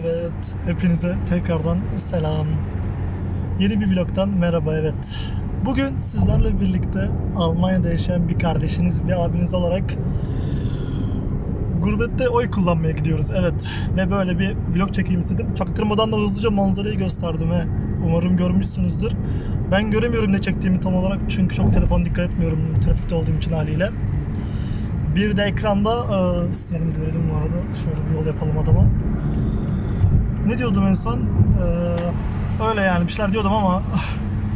Evet, hepinize tekrardan selam. Yeni bir vlogtan merhaba evet. Bugün sizlerle birlikte Almanya'da yaşayan bir kardeşiniz ve abiniz olarak gurbette oy kullanmaya gidiyoruz. Evet ve böyle bir vlog çekeyim istedim. Çaktırmadan da hızlıca manzarayı gösterdim he. Umarım görmüşsünüzdür. Ben göremiyorum ne çektiğimi tam olarak çünkü çok telefon dikkat etmiyorum trafikte olduğum için haliyle. Bir de ekranda e, sinyalimizi verelim bu arada. Şöyle bir yol yapalım adama. Ne diyordum en son? Ee, öyle yani bir şeyler diyordum ama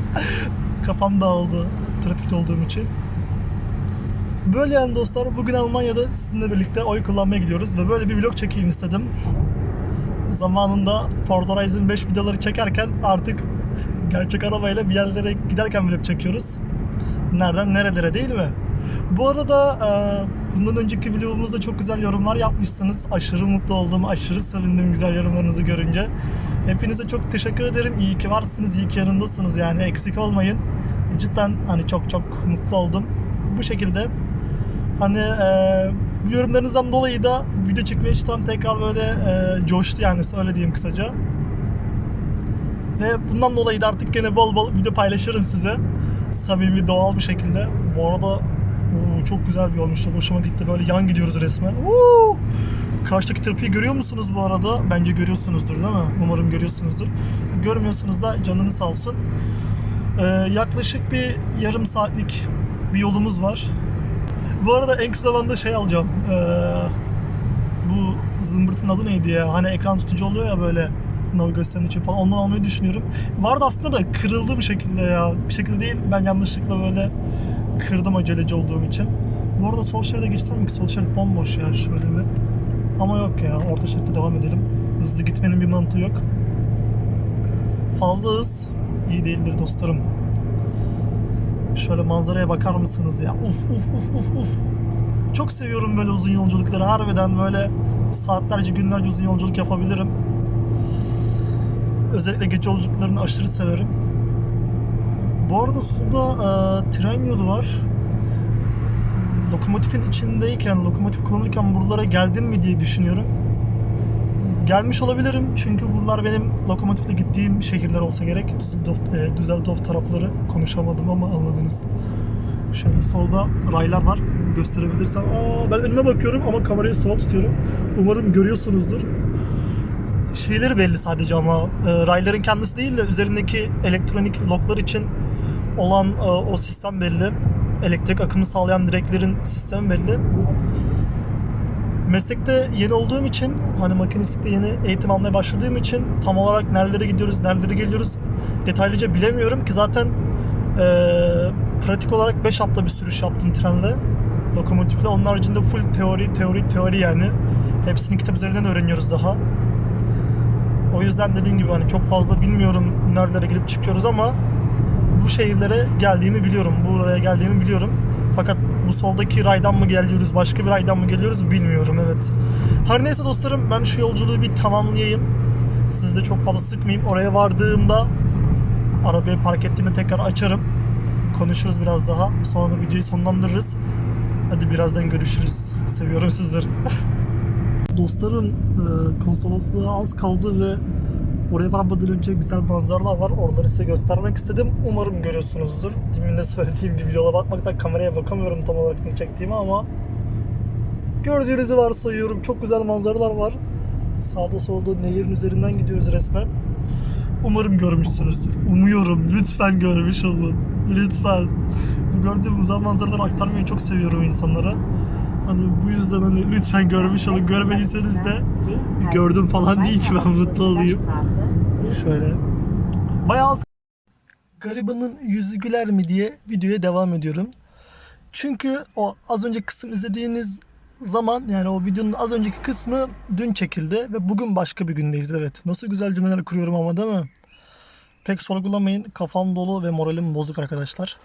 kafam dağıldı trafikte olduğum için. Böyle yani dostlar bugün Almanya'da sizinle birlikte oy kullanmaya gidiyoruz ve böyle bir vlog çekeyim istedim. Zamanında Forza Horizon 5 videoları çekerken artık gerçek arabayla bir yerlere giderken vlog çekiyoruz. Nereden nerelere değil mi? Bu arada e, bundan önceki vlogumuzda çok güzel yorumlar yapmışsınız. Aşırı mutlu oldum, aşırı sevindim güzel yorumlarınızı görünce. Hepinize çok teşekkür ederim. İyi ki varsınız, iyi ki yanındasınız yani eksik olmayın. Cidden hani çok çok mutlu oldum. Bu şekilde hani e, bu yorumlarınızdan dolayı da video çekmeye iştahım tekrar böyle e, coştu yani öyle kısaca. Ve bundan dolayı da artık gene bol bol video paylaşırım size. Samimi, doğal bir şekilde. Bu arada çok güzel bir olmuş. Çok hoşuma gitti. Böyle yan gidiyoruz resmen. Oo! Karşıdaki trafiği görüyor musunuz bu arada? Bence görüyorsunuzdur değil mi? Umarım görüyorsunuzdur. Görmüyorsunuz da canınız sağ olsun. Ee, yaklaşık bir yarım saatlik bir yolumuz var. Bu arada en kısa zamanda şey alacağım. Ee, bu zımbırtın adı neydi ya? Hani ekran tutucu oluyor ya böyle navigasyon için falan ondan almayı düşünüyorum. Vardı aslında da kırıldı bir şekilde ya. Bir şekilde değil ben yanlışlıkla böyle kırdım aceleci olduğum için. Bu arada sol şeride geçsem mi ki? Sol şerit bomboş ya şöyle bir. Ama yok ya orta şeritte devam edelim. Hızlı gitmenin bir mantığı yok. Fazla hız iyi değildir dostlarım. Şöyle manzaraya bakar mısınız ya? Uf uf uf uf uf. Çok seviyorum böyle uzun yolculukları. Harbiden böyle saatlerce günlerce uzun yolculuk yapabilirim. Özellikle gece yolculuklarını aşırı severim. Bu arada solda e, tren yolu var. Lokomotifin içindeyken, lokomotif konulurken buralara geldim mi diye düşünüyorum. Gelmiş olabilirim çünkü buralar benim lokomotifle gittiğim şehirler olsa gerek. Düsseldorf, e, Düsseldorf tarafları konuşamadım ama anladınız. Şöyle solda raylar var. Gösterebilirsem. Aa, ben önüme bakıyorum ama kamerayı sola tutuyorum. Umarım görüyorsunuzdur şeyleri belli sadece ama e, rayların kendisi değil de üzerindeki elektronik loklar için olan e, o sistem belli. Elektrik akımı sağlayan direklerin sistemi belli. Meslekte yeni olduğum için hani makinistlikte yeni eğitim almaya başladığım için tam olarak nerelere gidiyoruz, nerelere geliyoruz detaylıca bilemiyorum ki zaten e, pratik olarak 5 hafta bir sürüş yaptım trenle, lokomotifle. Onun haricinde full teori, teori, teori yani. Hepsini kitap üzerinden öğreniyoruz daha. O yüzden dediğim gibi hani çok fazla bilmiyorum nerelere girip çıkıyoruz ama bu şehirlere geldiğimi biliyorum. Buraya geldiğimi biliyorum. Fakat bu soldaki raydan mı geliyoruz, başka bir raydan mı geliyoruz bilmiyorum evet. Her neyse dostlarım ben şu yolculuğu bir tamamlayayım. Sizi de çok fazla sıkmayayım. Oraya vardığımda arabayı park ettiğimde tekrar açarım. Konuşuruz biraz daha. Sonra videoyu sonlandırırız. Hadi birazdan görüşürüz. Seviyorum sizleri. Dostlarım e, konsolosluğa az kaldı ve oraya varmadan önce güzel manzaralar var. Oraları size göstermek istedim. Umarım görüyorsunuzdur. Demin de söylediğim gibi yola bakmaktan kameraya bakamıyorum tam olarak ne çektiğimi ama gördüğünüzü varsayıyorum. Çok güzel manzaralar var. Sağda solda nehirin üzerinden gidiyoruz resmen. Umarım görmüşsünüzdür. Umuyorum. Lütfen görmüş olun. Lütfen. Bu gördüğüm güzel manzaraları aktarmayı çok seviyorum insanlara. Hani bu yüzden hani lütfen görmüş olun. Görmediyseniz de gördüm falan değil ki ben mutlu olayım. Şöyle. Bayağı az garibanın yüzü güler mi diye videoya devam ediyorum. Çünkü o az önce kısım izlediğiniz zaman yani o videonun az önceki kısmı dün çekildi ve bugün başka bir gündeyiz evet. Nasıl güzel cümleler kuruyorum ama değil mi? Pek sorgulamayın. Kafam dolu ve moralim bozuk arkadaşlar.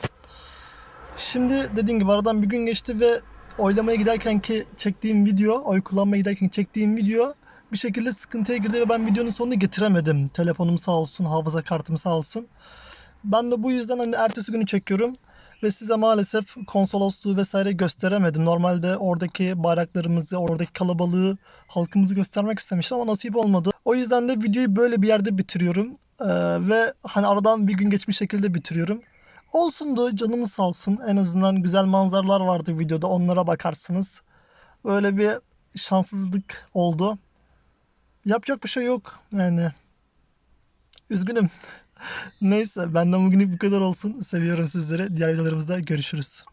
Şimdi dediğim gibi aradan bir gün geçti ve oylamaya giderken ki çektiğim video, oy kullanmaya giderken çektiğim video bir şekilde sıkıntıya girdi ve ben videonun sonunu getiremedim. Telefonum sağ olsun, hafıza kartım sağ olsun. Ben de bu yüzden hani ertesi günü çekiyorum. Ve size maalesef konsolosluğu vesaire gösteremedim. Normalde oradaki bayraklarımızı, oradaki kalabalığı, halkımızı göstermek istemiştim ama nasip olmadı. O yüzden de videoyu böyle bir yerde bitiriyorum. Ee, ve hani aradan bir gün geçmiş şekilde bitiriyorum. Olsun da canımız sağ olsun. En azından güzel manzaralar vardı videoda. Onlara bakarsınız. Böyle bir şanssızlık oldu. Yapacak bir şey yok. Yani üzgünüm. Neyse benden bugünlük bu kadar olsun. Seviyorum sizleri. Diğer videolarımızda görüşürüz.